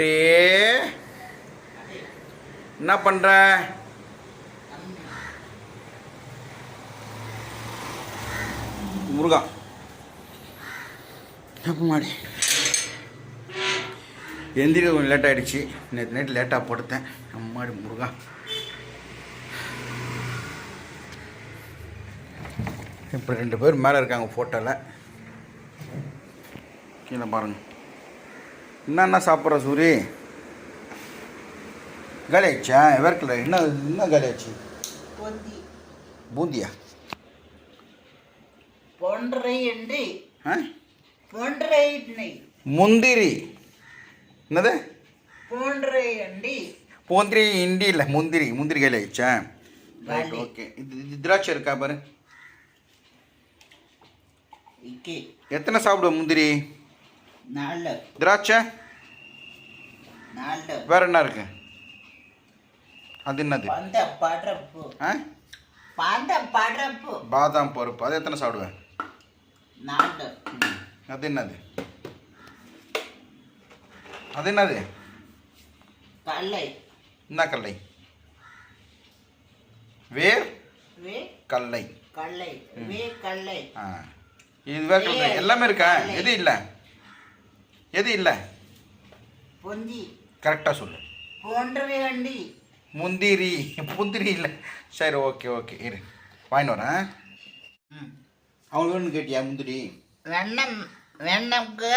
வெற்றி. என்ன பண்ற? முருகா. மாடி? எந்திரிக்க கொஞ்சம் லேட் ஆகிடுச்சு நேற்று நைட் லேட்டாக படுத்தேன். அம்மாடி முருகா? இப்போ ரெண்டு பேர் மேலே இருக்காங்க ஃபோட்டோவில் கீழே பாருங்கள் என்னென்ன சாப்பிட்ற சூரி? காலி ஆயிடுச்சா வேர்க்கல என்ன என்ன காலி ஆச்சு பொந்தி. பூந்தியா? முந்திரி. என்னது? பூந்திரி இண்டி இல்லை முந்திரி முந்திரி காலி ஆயிடுச்சா ரைட். ஓகே இது திராட்சை இருக்கா பாரு. எத்தனை சாப்பிடுவ முந்திரி? திராட்சை? வேற என்ன இருக்கு? அது என்னது? பாதாம் பருப்பு. அது எத்தனை சாப்பிடுவேன். அது என்னது? அது என்னது? கல்லை. என்ன கல்லை? வேர் கல்லை. கல்லை. கல்லை. ஆ. இது வேர் எல்லாமே இருக்கா. எது இல்லை? எது இல்லை? பொந்தி. கரெக்டாக சொல்லு. பொன்றை அண்டி முந்திரி முந்திரி இல்லை. சரி ஓகே ஓகே இரு. வாங்கிட்டு வரேன். ம். அவங்களுக்கு வேணும்னு கேட்டியா முந்திரி? வெண்ணம் வெண்ணம்க்கு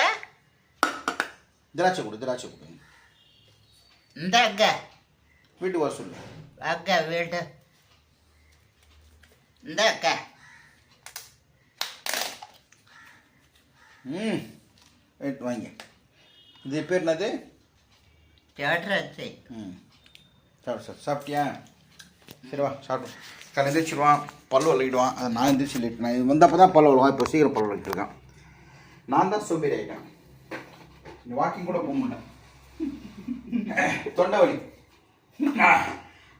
திராட்சை கொடு திராட்சை கொடு. இந்த அக்க. வீட்டுக்கு வர சொல்லு. அக்க வீடு இந்த அக்க. ம். வாங்க. இது பேர் என்னது? தேடுறச்சு ம். சாப்பிடு சார் சாப்பிட்டியா? சரி வா சாப்பிடு. காலை எந்திரிச்சிடுவான் பல்லு விளக்கிடுவான். அதை நான் எந்திரிச்சு இது வந்தப்போ தான் பல்லு விளவான் இப்போ சீக்கிரம் விளக்கிருக்கான் நான் தான் சோம்பேறி ஆகிட்டேன் இந்த வாக்கிங் கூட போக முடியல தொண்டை வலி.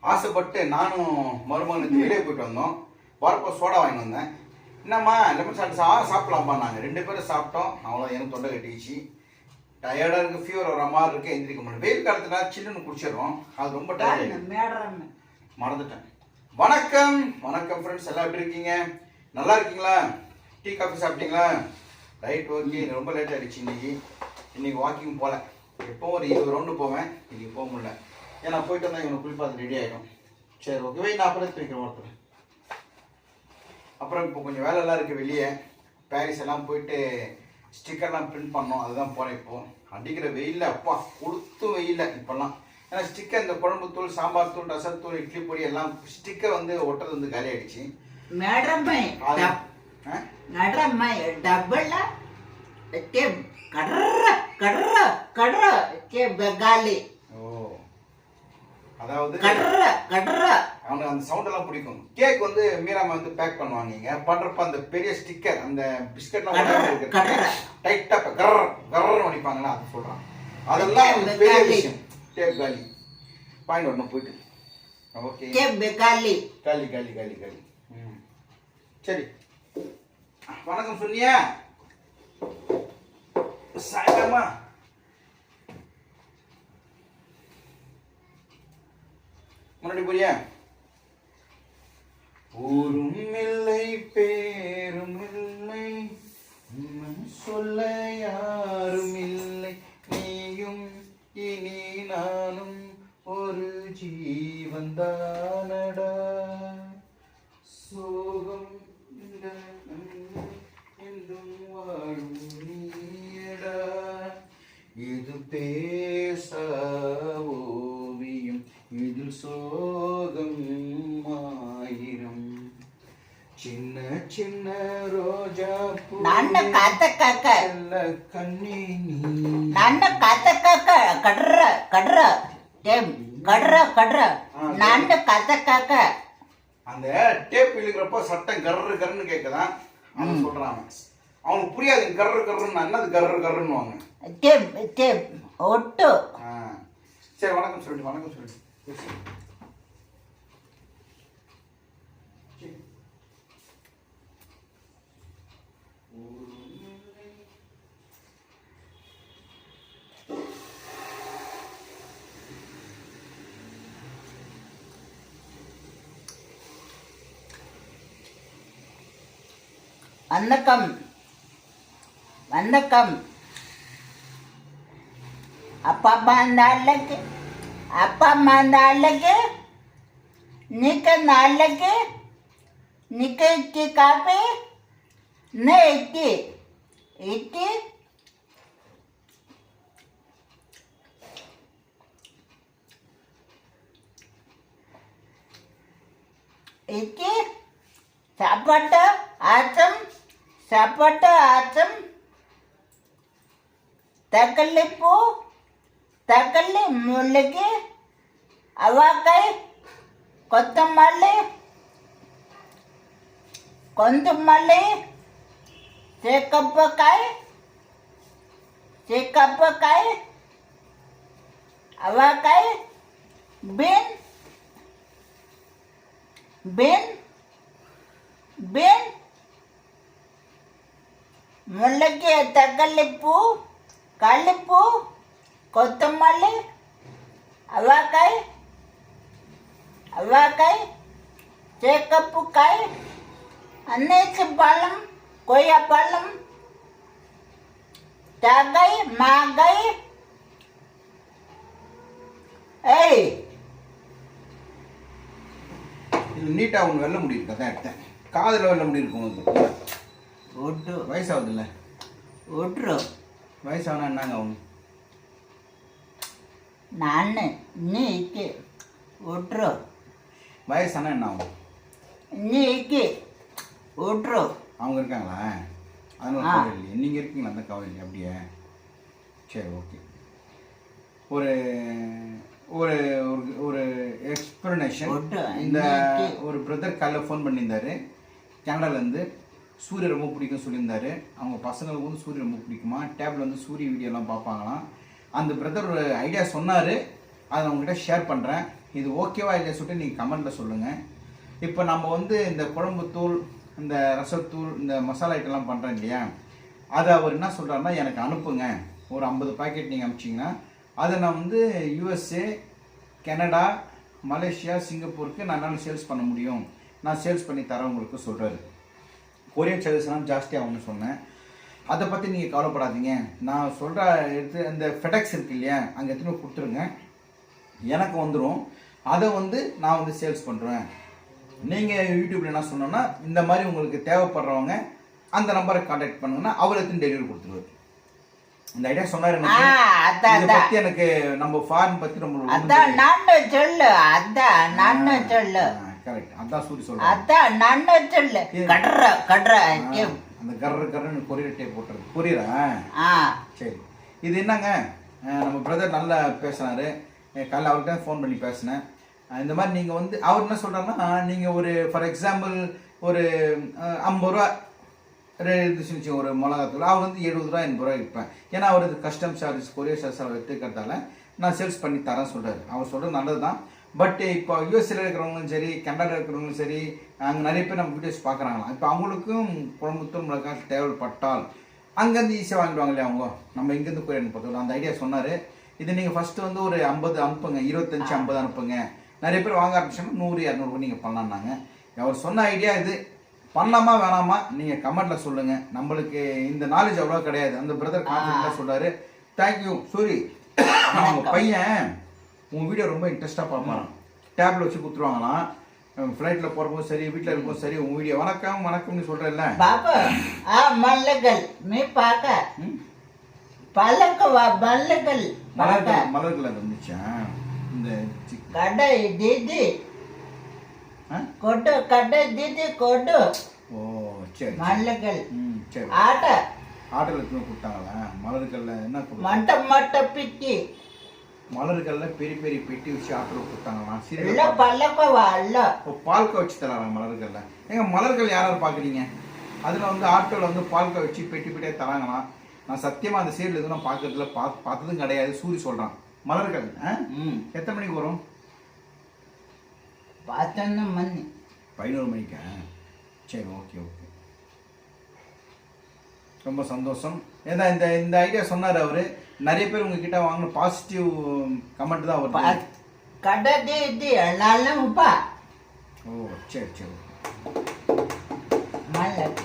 ஆசைப்பட்டு நானும் மருமகனுக்கு வெளியே போயிட்டு வந்தோம். வரப்போ சோடா வாங்கிட்டு வந்தேன். என்னம்மா லெமன் சாப்பிட்டு சா சாப்பிடலாம்ப்பா நாங்கள் ரெண்டு பேரும் சாப்பிட்டோம். அவ்வளோ எனக்கு தொண்டை கட்டிச்சு டயர்டாக இருக்குது ஃபீவர் வர மாதிரி இருக்குது எந்திரிக்க முடியல. வெயில் காலத்துல சில்லுன்னு குடிச்சிடுறோம். அது ரொம்ப டயர்ட் மறந்துட்டேன். வணக்கம். வணக்கம் ஃப்ரெண்ட்ஸ் எல்லாம் எப்படி இருக்கீங்க? நல்லா இருக்கீங்களா? டீ காஃபி சாப்பிட்டீங்களா? ரைட் ஓகே ரொம்ப லேட் ஆகிடுச்சு இன்னைக்கு. இன்னைக்கு வாக்கிங் போகல எப்போவும் ஒரு இருபது ரவுண்டு போவேன். இன்னைக்கு போக முடியல. ஏன்னா போயிட்டு வந்தால் இவனை குளிப்பாது ரெடி ஆகிடும் சரி ஓகே நான் அப்புறம் வைக்கிறேன் ஒருத்தர் அப்புறம் இப்போ கொஞ்சம் வேலைலாம் இருக்குது வெளியே. பாரிஸ் எல்லாம் போயிட்டு ஸ்டிக்கர்லாம் பிரிண்ட் பண்ணோம் அதுதான் போகிறேன் இப்போ. அடிக்கிற வெயில்ல அப்பா கொடுத்து வெயில்ல இப்போல்லாம். ஏன்னா ஸ்டிக்கர் இந்த குழம்பு தூள் சாம்பார் தூள் ரசத்தூள் இட்லி பொடி எல்லாம் ஸ்டிக்கர் வந்து ஒட்டுறது வந்து காலி ஆயிடுச்சு. ஆ? மேடம்மை டபுள் கே கடற கடற கடற கே பெங்காலி. ஓ. அதாவது கடற கடற அவனுக்கு அந்த சவுண்ட் எல்லாம் பிடிக்கும். கேக் வந்து மீராமா வந்து பேக் பண்ணுவாங்க பண்றப்ப அந்த பெரிய ஸ்டிக்கர் அந்த பிஸ்கட்லாம். டைட்டா கர் கர்ன்னு அடிப்பாங்களா அது சொல்றான். அதெல்லாம் வந்து பெரிய காலி. விஷயம். டேப் காலி பாயிண்ட் வரணும் போயிட்டு. ஓகே கே பெங்காலி காலி காலி காலி காலி ம். சரி. வணக்கம் சொன்னியா. சாயந்தரமா முன்னாடி போறியா? ஊரும் இல்லை பேரும் இல்லை. சொல்ல யாரும் இல்லை. நீயும் இனி நானும் ஒரு ஜீவந்தானடா ನನ್ನ ಕಾತ ಕಾಕ செல்ல கண்ணே நீ ನನ್ನ ಕಾತ ಕಾಕ ಕಡ್ರ ಕಡ್ರ ಕೇ ಕಡ್ರ ಕಡ್ರ ನನ್ನ ಕಾತ ಕಾಕ அந்த டேப் இழுக்கிறப்போ சட்டம் கர்ரு கர்ன்னு கேட்குதான் அவன் சொல்றான் அவன். அவனுக்கு புரியாது கர்ரு கர்ருன்னு என்னது கர்ரு கர்ருன்னுவாங்க ಕೇ ಕೇ ಒಟ್ಟು ஆ. சரி வணக்கம் சொல்லிட்டு வணக்கம் சொல்லிட்டு வணக்கம். வணக்கம். அப்பா அம்மா அந்த ஆளுக்கு அப்பா அம்மா அந்த ஆளுக்கு நிக்க அந்த ஆளுக்கு நிக்க இட்டி காப்பி நே இட்டி இட்டி இட்டி சாப்பாட்டு ஆச்சம் சப்பட்ட ஆற்றம் தக்கல்லி பூ தக்கல்லி முல்லைக்கு அவாக்காய் கொத்தமல்லி கொந்தமல்லி சேக்கப்பக்காய் சேக்கப்பக்காய் அவாக்காய் பீன் பீன் பீன் முல்லைக்கு தக்கல்லிப்பூ கள்ளிப்பூ கொத்தமல்லி அவ்வாக்காய் அவ்வாக்காய் சேக்கப்புக்காய் அன்னைச்சி பழம் கொய்யா பழம் தகை மகை ஏய் நீட்டாக ஒன்று வெல்ல முடியும். தான் எடுத்தேன். காதில் வெல்ல முடியிருக்கும் உங்களுக்கு ஒட்டு. வயசாகுதுல்ல? ஒட்டுரு வயசாகுனா என்னங்க ஆகும் நான் நீக்கு. ஒட்டுரு வயசானா என்ன ஆகும் நீக்கு. ஒட்டுரு அவங்க இருக்காங்களா? அதனால. கவலை இல்லையே. நீங்கள் இருக்கீங்களா அந்த கவலை இல்லையா அப்படியே. சரி ஓகே. ஒரு ஒரு ஒரு- எக்ஸ்பிளனேஷன் இந்த. ஒரு பிரதர் காலைல ஃபோன் பண்ணியிருந்தாரு. கனடாலேருந்து சூரிய ரொம்ப பிடிக்கும் சொல்லியிருந்தாரு. அவங்க பசங்களுக்கு வந்து சூரிய ரொம்ப பிடிக்குமா? டேப்ல வந்து சூரிய வீடியோலாம் பார்ப்பாங்களாம். அந்த பிரதர் ஒரு ஐடியா சொன்னார். அதை நான் உங்ககிட்ட ஷேர் பண்ணுறேன் இது ஓகேவா இல்லையா சொல்லிட்டு நீங்கள் கமெண்ட்டில் சொல்லுங்கள் இப்போ நம்ம வந்து இந்த குழம்புத்தூள் இந்த ரசத்தூள் இந்த மசாலா ஐட்டம்லாம் பண்ணுறோம் இல்லையா? அதை அவர் என்ன சொல்கிறாருன்னா எனக்கு அனுப்புங்க. ஒரு ஐம்பது பாக்கெட் நீங்கள் அனுப்பிச்சிங்கன்னா அதை நான் வந்து யூஎஸ்ஏ கனடா மலேசியா சிங்கப்பூருக்கு நான் என்னால் சேல்ஸ் பண்ண முடியும். நான் சேல்ஸ் பண்ணி தரேன் உங்களுக்கு சொல்கிறாரு கொரியர் சார்ஜஸ்லாம் ஜாஸ்தியாகும்னு சொன்னேன். அதை பற்றி நீங்கள் கவலைப்படாதீங்க. நான் சொல்கிற எடுத்து அந்த ஃபெடெக்ஸ் இருக்கு இல்லையா அங்கே எடுத்துன்னு போய் கொடுத்துருங்க. எனக்கு வந்துடும் அதை வந்து நான் வந்து சேல்ஸ் பண்ணுறேன் நீங்கள் யூடியூப்ல என்ன சொன்னோன்னா இந்த மாதிரி உங்களுக்கு தேவைப்படுறவங்க அந்த நம்பரை காண்டாக்ட் பண்ணுங்கன்னா அவர் எடுத்துன்னு டெலிவரி கொடுத்துருவாரு. இந்த ஐடியா சொன்னார் எனக்கு. பற்றி எனக்கு நம்ம ஃபார்ம் அதான் நான் சொல்லு அதான் நான் சொல்லு. கரெக்ட் அதான் சூரி சொல்கிறேன் அதான் நான் சொல்லு. கடுற கடுற அந்த கர்ற கர்றன்னு கொரியர் டேப் போட்டுறது புரியுறா ஆ. சரி. இது என்னங்க? நம்ம பிரதர் நல்லா பேசினாரு. காலைல அவர்கிட்ட ஃபோன் பண்ணி பேசினேன். இந்த மாதிரி நீங்கள் வந்து அவர் என்ன சொல்கிறாருன்னா நீங்கள் ஒரு ஃபார் எக்ஸாம்பிள் ஒரு ஐம்பது ரூபா வச்சுக்கோங்க, ஒரு மிளகாத்தூள் அவர் வந்து எழுபது ரூபா எண்பது ரூபா விற்பேன். ஏன்னா அவருக்கு கஸ்டம் சார்ஜஸ் கொரியர் சார்ஜஸ் அவர் எடுத்துக்கிறதால நான் சேல்ஸ் பண்ணி தரேன் சொல்கிறாரு அவர் சொல்கிறது நல்லது தான் பட் இப்போ யூஎஸ்ஏல இருக்கிறவங்களும் சரி கனடாவில் இருக்கிறவங்களும் சரி அங்கே நிறைய பேர் நம்ம வீடியோஸ் பார்க்குறாங்களாம். இப்போ அவங்களுக்கும் குழம்புத்தூள் மிளகாய் தேவைப்பட்டால் அங்கேருந்து ஈஸியாக வாங்கிடுவாங்க இல்லையா அவங்க? நம்ம இங்கேருந்து கொரியர் அனுப்புறோம் அந்த ஐடியா சொன்னார். இது நீங்கள் ஃபஸ்ட்டு வந்து ஒரு ஐம்பது அனுப்புங்க இருபத்தஞ்சி ஐம்பது அனுப்புங்க. நிறைய பேர் வாங்க ஆரம்பிச்சோன்னா நூறு இரநூறு நீங்கள் பண்ணலான்னாங்க அவர் சொன்ன ஐடியா இது. பண்ணலாமா வேணாமா? நீங்கள் கமெண்ட்டில் சொல்லுங்கள் நம்மளுக்கு இந்த நாலேஜ் அவ்வளோ கிடையாது. அந்த பிரதர் கான்ஃபிடென்ட்டாக சொல்கிறாரு தேங்க்யூ சூரி அவங்க பையன் உங்கள் வீடியோ ரொம்ப இன்ட்ரெஸ்ட்டாக பார்ப்பான் டேப்ல வச்சு கொடுத்துருவாங்களாம் ஃப்ளைட்டில் போகிறப்போ சரி வீட்ல இருப்போம் சரி உங்க வீடியோ. வணக்கம் வணக்கம்னு சொல்றேன்ல பாப்பா ஆ மல்லகள். நீ பாக்க. பழக்க மல்லகள். மலர்கள் மலர்கள் அது வந்துச்சான் இந்த கடை தீதி. கொட்டு கடை தீதி கொடு. ஓ சரி மல்லகள். சரி. ஆட்டை. ஆட்டில் எடுத்துன்னு கொடுத்தாங்களா? மலர்கள்ல என்ன மட்டை மட்டை பிக்கி. மலர்கள்ல பெரிய பெரிய பெட்டி வச்சு ஆர்டர் கொடுத்தாங்களாம் சிறிய பல்லக்கவா? வச்சு தராங்க மலர்கள்ல. ஏங்க மலர்கள் யாராவது பாக்குறீங்க? அதுல வந்து ஆட்டோல வந்து பால்கா வச்சு பெட்டி பெட்டியா தராங்களாம் நான் சத்தியமா அந்த சீரியல் எதுவும் நான் பாக்குறதுல பார்த்ததும் கிடையாது. சூரி சொல்றான். மலர்கள் எத்தனை மணிக்கு வரும்? பத்தொன்னு மணி. பதினோரு மணிக்கா? சரி ஓகே ஓகே. ரொம்ப சந்தோஷம். ஏன்னா இந்த இந்த ஐடியா சொன்னார் அவர். நிறைய பேர் உங்ககிட்ட வாங்கின பாசிட்டிவ் கமெண்ட் தான் வரும் கடை இது நாலு முப்பா. ஓ சரி சரி. மல்லக்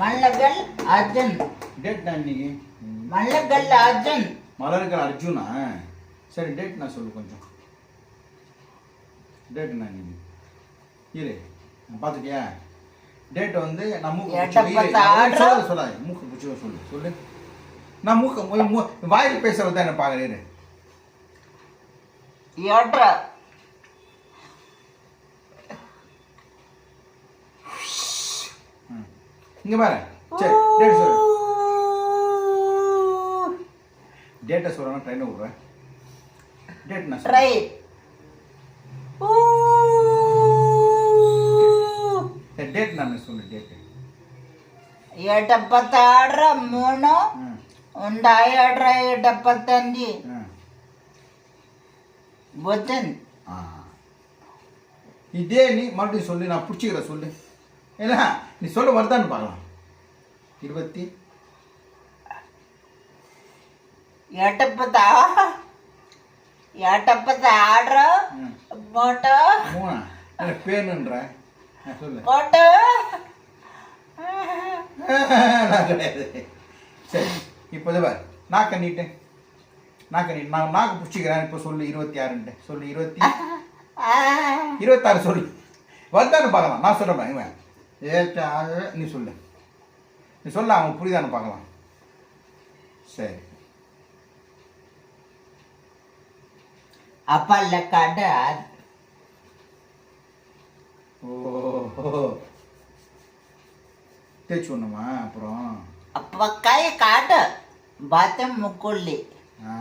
மல்லகல் அர்ஜுன். டேட் நான் இன்னைக்கு? மல்லகல் அர்ஜுன். மலர்கள் அர்ஜுனா? சரி டேட் நான் சொல்லு கொஞ்சம். டேட் நான் இன்னைக்கு? இரு பார்த்துட்டியா? டேட் வந்து நான் மூக்கு சொல்லாது மூக்கு பிடிச்சி சொல்லு சொல்லு. நான் மூக்க வாயில் பேசுறது தானே பார்க்குறேன் ஏட்ரா இங்க பாரு. சரி டேட் சொல்லு. டேட்டை சொல்றேன் ட்ரெயினை விடுறேன். டேட் நான் ட்ரெயின் டேட் நான் சொன்னேன் டேட் எட்ட பத்தாடுற மூணு ఉండాయడ్ర ఎడపతంది బుద్ధన్ ஆ இதே நீ மறுபடியும் சொல்லு நான் பிடிச்சிக்கிறேன் சொல்லு ஏன்னா நீ சொல்ல வருதான்னு பார்க்கலாம் இருபத்தி ఎటపతా ఎటపతాడ్ర ம். మూట மூணா என்ன பேருன்ற ஆ, சொல்லு మూట நான் கிடையாது சரி இப்போ இது பாரு நாக்க நீட்டு நாக்க நீட்டு நான் நாக்கு பிடிச்சிக்கிறேன். இப்போ சொல்லு இருபத்தி ஆறுன்ட்டு. சொல்லு இருபத்தி இருபத்தாறு சொல்லு. வருதான்னு பார்க்கலாம். நான் சொல்கிறேன் இவன். ஏற்ற நீ சொல்லு. நீ சொல்ல அவன் புரியுதான்னு பார்க்கலாம். சரி. அப்பல்ல கட ஓ தேய்ச்சி விடணுமா? அப்புறம்? அப்ப கை காட்ட பாத்தம் முக்குள்ளி ஆ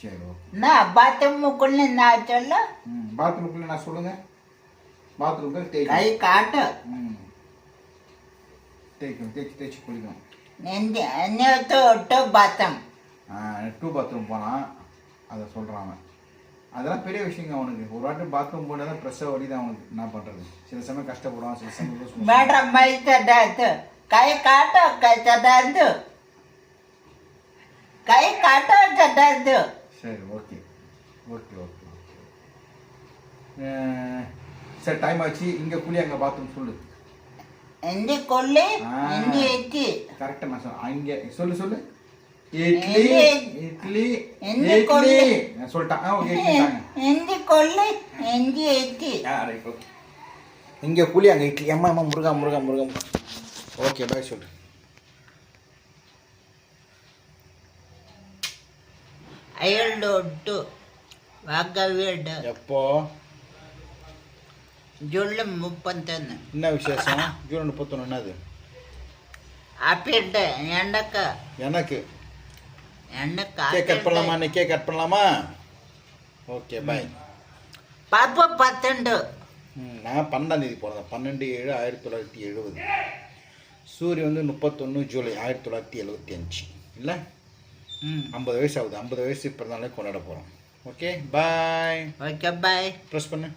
சரி ஓகே நான் பாத்தம் முக்குள்ளி நான் சொல்ல ம் பாத்ரூம்குள்ளே நான் சொல்லுங்க பாத்ரூம்க்கு கை தேய்ச்சி காட்ட ம் தேய்க்கணும் தேய்ச்சி தேய்ச்சி குளிக்கணும் நெஞ்சு நேத்து ஒட்டு பாத்தம் ஆ டூ பாத்ரூம் போனான் அதை சொல்கிறான் அவன் அதெல்லாம் பெரிய விஷயங்க அவனுக்கு ஒரு வாட்டி பாத்ரூம் போனால் தான் ப்ரெஷ்ஷாக வடிதான் அவனுக்கு என்ன பண்ணுறது சில சமயம் கஷ்டப்படுவான் சில சமயம் லூஸ் motion. ಮೇಡ್ರ ಮೈ ಚದಾಯ್ತು ಕೈ ಕಾಟ ಕೈ கை கட்ட வச்சட்டா இது சரி ஓகே. ஓகே ஓகே சரி டைம் ஆச்சு. இங்கே குழி அங்கே பாத்ரூம் சொல்லு. எங்க கொள்ளு எந்த எக்கி கரெக்டா நான் சொல்றேன் சொல்லு சொல்லு. இட்லி இட்லி இட்லி. நான் சொல்லிட்டேன். ஆ ஓகே எந்த கொள்ளு எந்த எக்கி ஆ ரைட் ஓகே இங்க புளி அங்க இட்லி. அம்மா அம்மா முருகா முருகா முருகா ஓகே பாய் சொல்லு. அயல்டோட்டு வாக்கவீடு எப்போ ஜூலை முப்பத்தொன்று என்ன விசேஷம் ஜூலை முப்பத்தொன்னு என்னது அப்பிட்டு எனக்கு எனக்கு எனக்கு கேக் கட் பண்ணலாமா நீ கேக் கட் பண்ணலாமா ஓகே பாய் பாப்பா பத்தெண்டு நான் பன்னெண்டாம் தேதி பிறந்தேன் பன்னெண்டு ஏழு ஆயிரத்தி தொள்ளாயிரத்தி எழுபது சூரியன் வந்து முப்பத்தொன்று ஜூலை ஆயிரத்தி தொள்ளாயிரத்தி எழுபத்தி அஞ்சு இல்லை ஐம்பது வயசு ஆகுது. ஐம்பது வயசு பிறந்தாலே கொண்டாட போகிறோம் okay bye okay bye press பண்ணு.